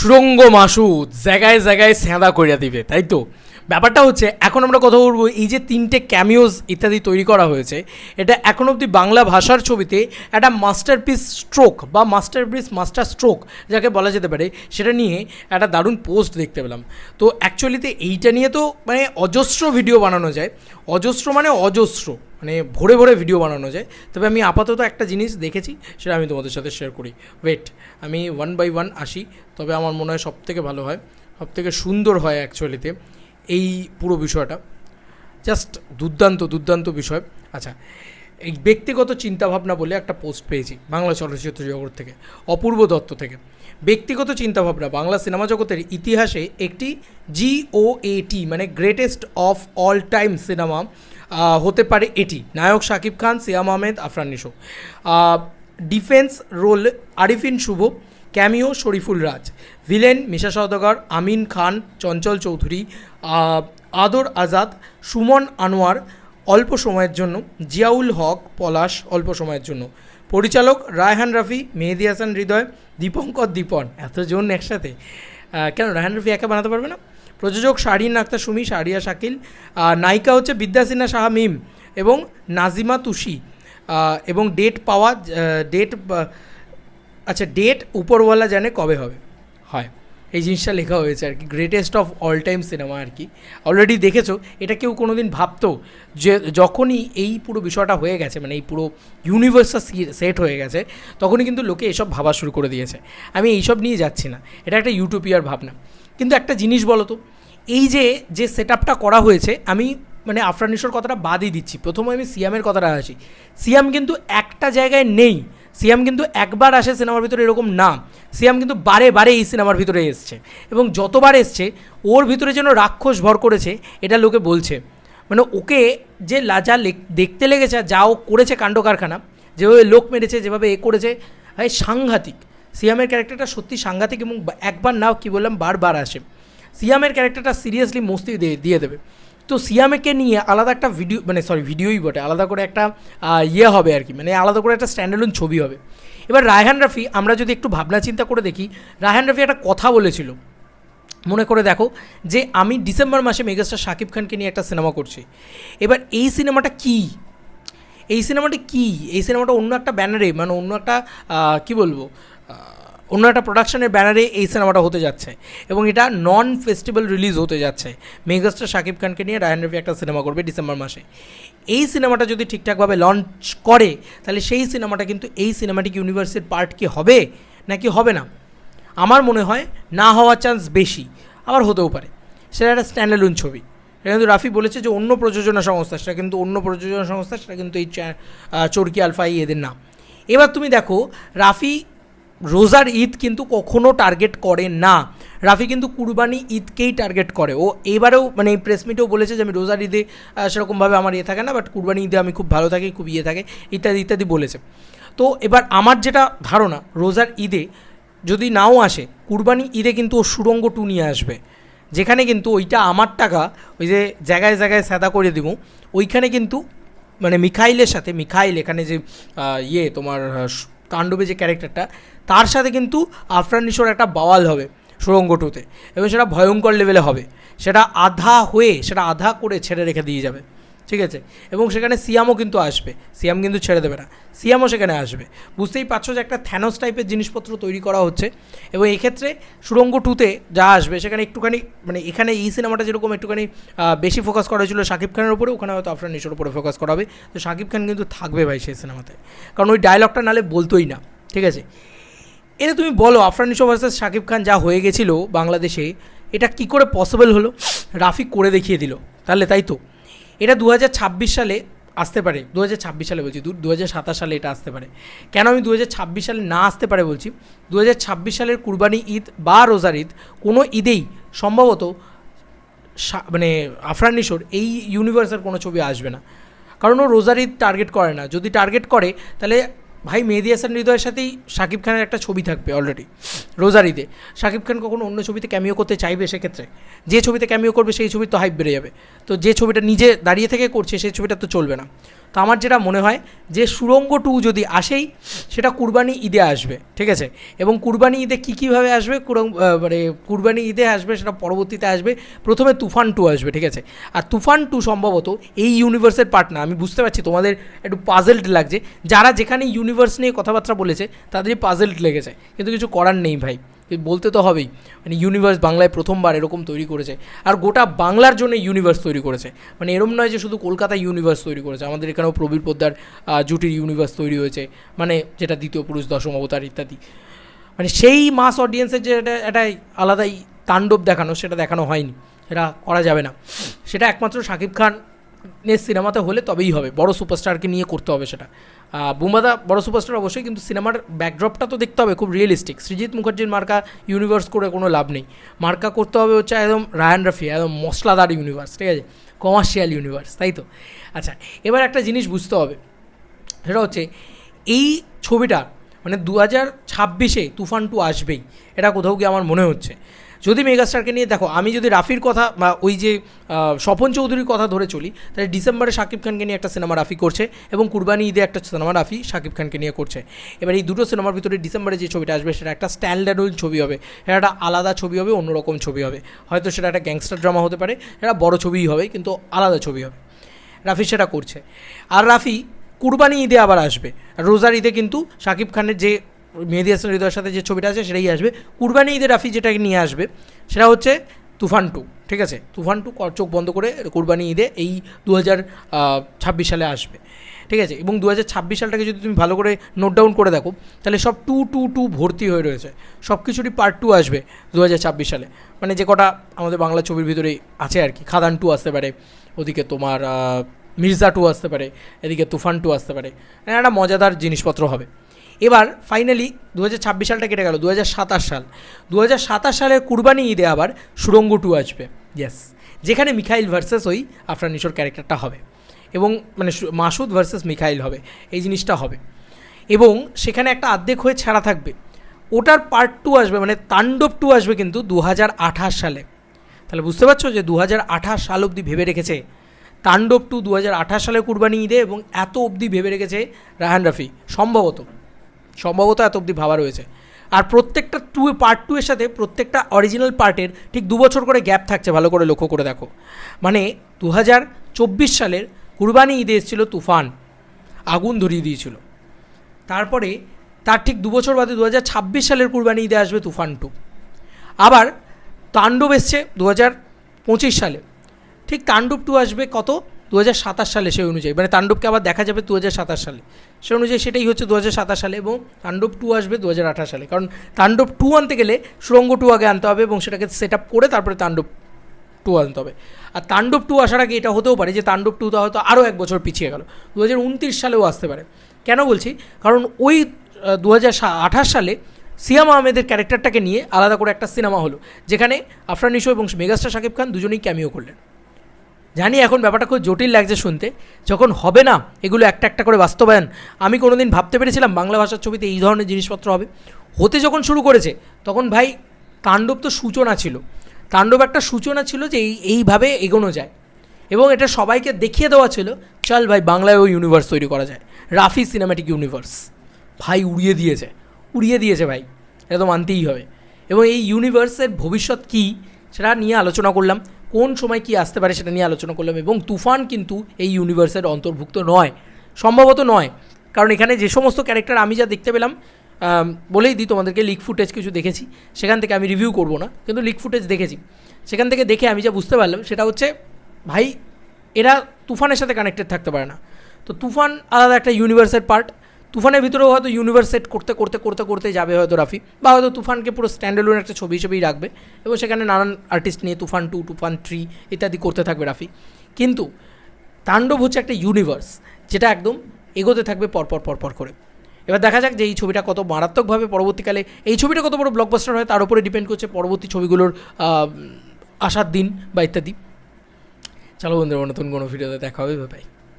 সুরঙ্গ মাসুদ জায়গায় জায়গায় স্যাঁদা করিয়া দিবে তাই তো? ব্যাপারটা হচ্ছে, এখন আমরা কথা বলব এই যে তিনটে ক্যামিওজ ইত্যাদি তৈরি করা হয়েছে, এটা এখন অবধি বাংলা ভাষার ছবিতে একটা মাস্টারপিস স্ট্রোক বা মাস্টারপিস মাস্টার স্ট্রোক যাকে বলা যেতে পারে, সেটা নিয়ে একটা দারুণ পোস্ট দেখতে পেলাম। তো অ্যাকচুয়ালিতে এইটা নিয়ে তো মানে অজস্র ভিডিও বানানো যায়, অজস্র মানে অজস্র মানে ভরে ভরে ভিডিও বানানো যায়। তবে আমি আপাতত একটা জিনিস দেখেছি, সেটা আমি তোমাদের সাথে শেয়ার করি। ওয়েট আমি ওয়ান বাই ওয়ান আসি, তবে আমার মনে হয় সবথেকে ভালো হয়, সবথেকে সুন্দর হয় অ্যাকচুয়ালিতে এই পুরো বিষয়টা। জাস্ট দুর্দান্ত দুর্দান্ত বিষয়। আচ্ছা এই ব্যক্তিগত চিন্তাভাবনা বলে একটা পোস্ট পেয়েছি বাংলা চলচ্চিত্র জগৎ থেকে, অপূর্ব দত্ত থেকে। ব্যক্তিগত চিন্তাভাবনা, বাংলা সিনেমা জগতের ইতিহাসে একটি জিওএটি মানে greatest of all time cinema হতে পারে এটি। নায়ক Shakib Khan, Siam Ahmed, Afran Nisho. Defence role Arifin Shuvo cameo Shariful Raz, villain Misha Sawdagar, Amin Khan, Chanchal Chowdhury Adar Azad, Suman Anwar, অল্প সময়ের জন্য, জিয়াউল হক পলাশ অল্প সময়ের জন্য। পরিচালক রায়হান রাফি, মেহেদি হাসান হৃদয়, দীপঙ্কর দীপন। এতজন একসাথে। কেন রায়হান রাফি একা বানাতে পারবে না? প্রযোজক শাহরিন আক্তার, সুমি শাহরিয়া শাকিল নায়িকা হচ্ছে বিদ্যা সিনহা শাহা মিম এবং নাজিমা তুষি। এবং ডেট পাওয়া ডেট আচ্ছা ডেট উপরওয়ালা জানে কবে হবে? হয়। এই জিনিসটা লেখা হয়েছে আর কি। Greatest of all time cinema আর কি। অলরেডি দেখেছ এটা কেউ কোনো দিন ভাবতো যে যখনই এই পুরো বিষয়টা হয়ে গেছে মানে এই পুরো ইউনিভার্সটা সেট হয়ে গেছে তখনই কিন্তু লোকে এসব ভাবা শুরু করে দিয়েছে। আমি এইসব নিয়ে যাচ্ছি না। এটা একটা ইউটোপিয়ার ভাবনা। কিন্তু একটা জিনিস বলো তো এই যে যে সেট আপটা করা হয়েছে আমি মানে আফরানিশোর কথাটা বাদই দিচ্ছি। প্রথমে আমি সিয়ামের কথাটা আসি। সিয়াম কিন্তু একটা জায়গায় নেই। সিয়াম কিন্তু একবার আসে সিনেমার ভিতরে এরকম না। সিয়াম কিন্তু বারে বারে এই সিনেমার ভিতরে এসছে। এবং যতবার এসছে, ওর ভিতরে যেন রাক্ষস ভর করেছে, এটা লোকে বলছে। মানে ওকে যে লাজা দেখতে লেগেছে যা ও করেছে কাণ্ড কারখানা যেভাবে লোক মেরেছে, যেভাবে এ করেছে সাংঘাতিক। সিয়ামের ক্যারেক্টারটা সত্যি সাংঘাতিক এবং একবার নাও কি বললাম, বারবার আসে। সিয়ামের ক্যারেক্টারটা সিরিয়াসলি মস্তি দিয়ে দেবে। তো সিয়ামেকে নিয়ে আলাদা একটা ভিডিও মানে সরি ভিডিওই বটে। আলাদা করে একটা ইয়ে হবে আর কি। মানে আলাদা করে একটা স্ট্যান্ডার্ডন ছবি হবে। এবার রায়হান রাফি, আমরা যদি একটু ভাবনা চিন্তা করে দেখি, রায়হান রাফি একটা কথা বলেছিল। মনে করে দেখো যে, আমি ডিসেম্বর মাসে মেগাস্টার শাকিব খানকে নিয়ে একটা সিনেমা করছি। এবার এই সিনেমাটা কী? এই সিনেমাটা কি? এই সিনেমাটা অন্য একটা ব্যানারে মানে অন্য একটা কি বলব? অন্য একটা প্রোডাকশনের ব্যানারে এই সিনেমাটা হতে যাচ্ছে। এবং এটা নন ফেস্টিভ্যাল রিলিজ হতে যাচ্ছে। মেগাস্টার শাকিব খানকে নিয়ে রায়ন রবি একটা সিনেমা করবে ডিসেম্বর মাসে। এই সিনেমাটা যদি ঠিকঠাকভাবে লঞ্চ করে, তাহলে সেই সিনেমাটা কিন্তু এই সিনেমাটিক ইউনিভার্সের পার্ট কি হবে, নাকি হবে না? আমার মনে হয় না হওয়ার চান্স বেশি, আবার হতেও পারে। সেটা একটা স্ট্যান্ডার্ডুন ছবি। এটা কিন্তু রাফি বলেছে যে অন্য প্রযোজনা সংস্থা, সেটা কিন্তু অন্য প্রযোজনা সংস্থা, সেটা কিন্তু এই চরকি আলফাই এদের নাম। এবার তুমি দেখো, রাফি রোজার ঈদ কিন্তু কখনো টার্গেট করে না। রাফি কিন্তু কুরবানি ঈদকেই টার্গেট করে। ও এবারেও মানে এই প্রেস মিটেও বলেছে যে আমি রোজার ঈদে সেরকমভাবে আমার ইয়ে থাকে না বাট কুরবানি ঈদে আমি খুব ভালো থাকি, খুব ইয়ে থাকে, ইত্যাদি ইত্যাদি বলেছে। তো এবার আমার যেটা ধারণা, রোজার ঈদে যদি নাও আসে, কুরবানি ঈদে কিন্তু ও সুরঙ্গ টু নিয়ে আসবে। যেখানে কিন্তু ওইটা আমার টাকা, ওই যে জায়গায় জায়গায় সাদা করে দিব, ওইখানে কিন্তু মানে মিখাইলের সাথে, মিখাইল এখানে যে ইয়ে তোমার তাণ্ডবে যে ক্যারেক্টারটা, তার সাথে কিন্তু আফরান নিশোর একটা বাওয়াল হবে সুরঙ্গ টুতে এবং সেটা ভয়ঙ্কর লেভেলে হবে। সেটা আধা হয়ে, সেটা আধা করে ছেড়ে রেখে দিয়ে যাবে। ঠিক আছে? এবং সেখানে সিয়ামও কিন্তু আসবে। সিয়াম কিন্তু ছেড়ে দেবে না। সিয়ামও সেখানে আসবে। বুঝতেই পারছ যে একটা থ্যানোস টাইপের জিনিসপত্র তৈরি করা হচ্ছে। এবং এক্ষেত্রে সুরঙ্গ টুতে যা আসবে, সেখানে একটুখানি মানে এখানে এই সিনেমাটা যেরকম একটুখানি বেশি ফোকাস করা হয়েছিল শাকিব খানের উপরে, ওখানে হয়তো আফরান নিশোর উপরে ফোকাস করা হবে। তো শাকিব খান কিন্তু থাকবে ভাই সেই সিনেমাতে। কারণ ওই ডায়লগটা নালে বলতোই না। ঠিক আছে? এটা তুমি বলো, আফরান নিশো ভার্সেস শাকিব খান যা হয়ে গেছিল বাংলাদেশে, এটা কি করে পসিবল হলো? রাফি করে দেখিয়ে দিল। তাহলে তাই তো? এটা দু হাজার ছাব্বিশ সালে আসতে পারে। দু হাজার ছাব্বিশ সালে বলছি, দু হাজার সাতাশ সালে এটা আসতে পারে। কেন আমি দু হাজার ছাব্বিশ সালে না আসতে পারে বলছি? দু হাজার ছাব্বিশ সালের কুরবানি ঈদ বা রোজার ঈদ কোনো ঈদেই সম্ভবত মানে আফরান নিশোর এই ইউনিভার্সের কোনো ছবি আসবে না। কারণ ও রোজার ঈদ টার্গেট করে না। যদি টার্গেট করে, তাহলে ভাই মেহেদি হাসান হৃদয়ের সাথেই শাকিব খানের একটা ছবি থাকবে অলরেডি রোজার ঈদে শাকিব খান কখনো অন্য ছবিতে ক্যামিও করতে চাইবে সেক্ষেত্রে? যে ছবিতে ক্যামিও করবে সেই ছবির তো হাইপ বেড়ে যাবে। তো যে ছবিটা নিজে দাঁড়িয়ে থেকে করছে, সেই ছবিটা তো চলবে না। তো আমার যেটা মনে হয় যে সুরঙ্গ টু যদি আসেই, সেটা কুরবানি ঈদে আসবে, ঠিক আছে? এবং কুরবানি ঈদে কী কীভাবে আসবে? মানে কুরবানি ঈদে আসবে, সেটা পরবর্তীতে আসবে। প্রথমে তুফান টু আসবে, ঠিক আছে? আর তুফান টু সম্ভবত এই ইউনিভার্সের পার্ট না। আমি বুঝতে পারছি তোমাদের একটু পাজেলড লাগছে। যারা যেখানে ইউনিভার্স নিয়ে কথাবার্তা বলেছে তাদেরই পাজেলড লেগেছে। কিন্তু কিছু করার নেই ভাই। বলতে তো হবেই। মানে ইউনিভার্স বাংলায় প্রথমবার এরকম তৈরি করেছে। আর গোটা বাংলার জন্য ইউনিভার্স তৈরি করেছে। মানে এরম নয় যে শুধু কলকাতায় ইউনিভার্স তৈরি করেছে। আমাদের এখানেও প্রবীর পোদ্দার জুটির ইউনিভার্স তৈরি হয়েছে। মানে যেটা দ্বিতীয় পুরুষ, দশম অবতার ইত্যাদি। মানে সেই মাস অডিয়েন্সের যে এটা একটা আলাদাই তাণ্ডব দেখানো, সেটা দেখানো হয়নি। সেটা করা যাবে না। সেটা একমাত্র শাকিব খান এর সিনেমাতে হলে তবেই হবে। বড় সুপারস্টারকে নিয়ে করতে হবে সেটা। আহ, বুম্বাদা বড় সুপারস্টার অবশ্যই কিন্তু সিনেমার ব্যাকড্রপটা তো দেখতে হবে খুব রিয়েলিস্টিক সৃজিৎ মুখার্জির মার্কা ইউনিভার্স করে কোনো লাভ নেই। মার্কা করতে হবে হচ্ছে একদম রায়ান রাফি একদম মশলাদার ইউনিভার্স ঠিক আছে? কমার্শিয়াল ইউনিভার্স তাই তো? আচ্ছা এবার একটা জিনিস বুঝতে হবে সেটা হচ্ছে এই ছবিটা মানে দু হাজার ছাব্বিশে তুফান টু আসবেই এটা কোথাও গিয়ে আমার মনে হচ্ছে। যদি মেগাস্টারকে নিয়ে, দেখো, আমি যদি রাফির কথা বা ওই যে স্বপন চৌধুরীর কথা ধরে চলি, তাহলে ডিসেম্বরে শাকিব খানকে নিয়ে একটা সিনেমা রাফি করছে এবং কুরবানি ঈদে একটা সিনেমা রাফি শাকিব খানকে নিয়ে করছে। এবার এই দুটো সিনেমার ভিতরে ডিসেম্বরে যে ছবিটা আসবে, সেটা একটা স্ট্যান্ডার্ড ছবি হবে, সেটা একটা আলাদা ছবি হবে, অন্যরকম ছবি হবে। হয়তো সেটা একটা গ্যাংস্টার ড্রামা হতে পারে এটা বড় ছবিই হবে, কিন্তু আলাদা ছবি হবে। রাফি সেটা করছে। আর রাফি কুরবানি ঈদে আবার আসবে। রোজার ঈদে কিন্তু শাকিব খানের যে মেহেদি হাসান হৃদয়ের সাথে যে ছবিটা আছে সেটাই আসবে। কুরবানি ঈদে রাফি যেটাকে নিয়ে আসবে, সেটা হচ্ছে তুফান টু, ঠিক আছে? তুফান টু চোখ বন্ধ করে কুরবানি ঈদে এই দু হাজার ছাব্বিশ সালে আসবে, ঠিক আছে? এবং দু হাজার ছাব্বিশ সালটাকে যদি তুমি ভালো করে নোট ডাউন করে দেখো, তাহলে সব টু টু টু ভর্তি হয়ে রয়েছে। সব কিছুরই পার্ট টু আসবে দু হাজার ছাব্বিশ সালে। মানে যে কটা আমাদের বাংলা ছবির ভিতরেই আছে আর কি। খাদান টু আসতে পারে, ওদিকে তোমার মির্জা টু আসতে পারে, এদিকে তুফান টু আসতে পারে। মানে একটা মজাদার জিনিসপত্র হবে। এবার ফাইনালি দু হাজার ছাব্বিশ সালটা কেটে গেল দু হাজার সাতাশ সাল। দু হাজার সাতাশ সালের কুরবানি ঈদে আবার সুরঙ্গ টু আসবে। ইয়েস যেখানে মিখাইল ভার্সেস ওই আফরান ক্যারেক্টারটা হবে। এবং মানে মাসুদ ভার্সেস মিখাইল হবে, এই জিনিসটা হবে। এবং সেখানে একটা আর্ধেক হয়ে ছাড়া থাকবে। ওটার পার্ট টু আসবে মানে তাণ্ডব টু আসবে কিন্তু দু হাজার আঠাশ সালে। তাহলে বুঝতে পারছ যে দু হাজার আঠাশ সাল অবধি ভেবে রেখেছে তাণ্ডব টু দু হাজার আঠাশ সালে কুরবানি ঈদে এবং এত অবধি ভেবে রেখেছে রাহান রাফি, সম্ভবত। সম্ভবত এত অবধি ভাবা রয়েছে। আর প্রত্যেকটা টু পার্ট টু এর সাথে প্রত্যেকটা অরিজিনাল পার্টের ঠিক দু বছর করে গ্যাপ থাকছে, ভালো করে লক্ষ্য করে দেখো। মানে দু হাজার চব্বিশ সালের কুরবানি ঈদে এসেছিল তুফান, আগুন ধরিয়ে দিয়েছিল। তারপরে তার ঠিক দু বছর বাদে দু হাজার ছাব্বিশ সালের কুরবানি ঈদে আসবে তুফান টু আবার তাণ্ডব এসছে দু হাজার পঁচিশ সালে। ঠিক তাণ্ডব টু আসবে কত? দু সালে সেই অনুযায়ী। মানে তাণ্ডবকে আবার দেখা যাবে দু হাজার সাতাশ সালে। সেই অনুযায়ী সেটাই হচ্ছে দু হাজার সাতাশ সালে এবং তাণ্ডব টু আসবে দু হাজার আঠাশ সালে। কারণ তাণ্ডব টু আনতে গেলে সুরঙ্গ টু আগে আনতে হবে এবং সেটাকে সেট আপ করে তারপরে তাণ্ডব টু আনতে হবে। আর তাণ্ডব টু আসার আগে এটা হতেও পারে যে তাণ্ডব টু হয়তো আরও এক বছর পিছিয়ে গেল। দু হাজার উনত্রিশ সালেও আসতে পারে। কেন বলছি? কারণ ওই দু হাজার আঠাশ সালে সিয়াম আহমেদের ক্যারেক্টারটাকে নিয়ে আলাদা করে একটা সিনেমা হলো, যেখানে আফরান নিশো এবং মেগাস্টার শাকিব খান দুজনেই ক্যামিও করলেন। জানি এখন ব্যাপারটা খুব জটিল লাগছে শুনতে। যখন হবে না, এগুলো একটা একটা করে বাস্তবায়ন। আমি কোনোদিন ভাবতে পেরেছিলাম বাংলা ভাষার ছবিতে এই ধরনের জিনিসপত্র হবে। হতে যখন শুরু করেছে, তখন ভাই তাণ্ডব তো সূচনা ছিল। তাণ্ডব একটা সূচনা ছিল যে এই, এইভাবে এগোনো যায়। এবং এটা সবাইকে দেখিয়ে দেওয়া ছিল, চল ভাই বাংলায় ওই ইউনিভার্স তৈরি করা যায়। রাফি সিনেম্যাটিক ইউনিভার্স ভাই উড়িয়ে দিয়েছে। উড়িয়ে দিয়েছে ভাই। এটা তো মানতেই হবে। এবং এই ইউনিভার্সের ভবিষ্যৎ কী, সেটা নিয়ে আলোচনা করলাম। কোন সময় কি আসতে পারে সেটা নিয়ে আলোচনা করলাম এবং তুফান কিন্তু এই ইউনিভার্সের অন্তর্ভুক্ত নয়। সম্ভবত নয়। কারণ এখানে যে সমস্ত ক্যারেক্টার আমি যা দেখতে পেলাম বলেই দিই তোমাদেরকে লিক ফুটেজ কিছু দেখেছি। সেখান থেকে আমি রিভিউ করব না, কিন্তু লিক ফুটেজ দেখেছি। সেখান থেকে দেখে আমি যা বুঝতে পারলাম, সেটা হচ্ছে, ভাই, এরা তুফানের সাথে কানেক্টেড থাকতে পারে না। তো তুফান আলাদা একটা ইউনিভার্সের পার্ট তুফানের ভিতরেও হয়তো ইউনিভার্স সেট করতে করতে করতে করতে যাবে হয়তো রাফি, বা হয়তো তুফানকে পুরো স্ট্যান্ডার্লোন একটা ছবি হিসেবেই রাখবে, এবং সেখানে নানান আর্টিস্ট নিয়ে তুফান টু তুফান থ্রি ইত্যাদি করতে থাকবে রাফি। কিন্তু তাণ্ডব হচ্ছে একটা ইউনিভার্স যেটা একদম এগোতে থাকবে পরপর পরপর করে। এবার দেখা যাক যে এই ছবিটা কত মারাত্মকভাবে পরবর্তীকালে, এই ছবিটা কত বড় ব্লকবাস্টার হয়, তার উপরে ডিপেন্ড করছে পরবর্তী ছবিগুলোর আসার দিন বা ইত্যাদি। চলো বন্ধুরা নতুন কোনো ভিডিওতে দেখা হবে বাই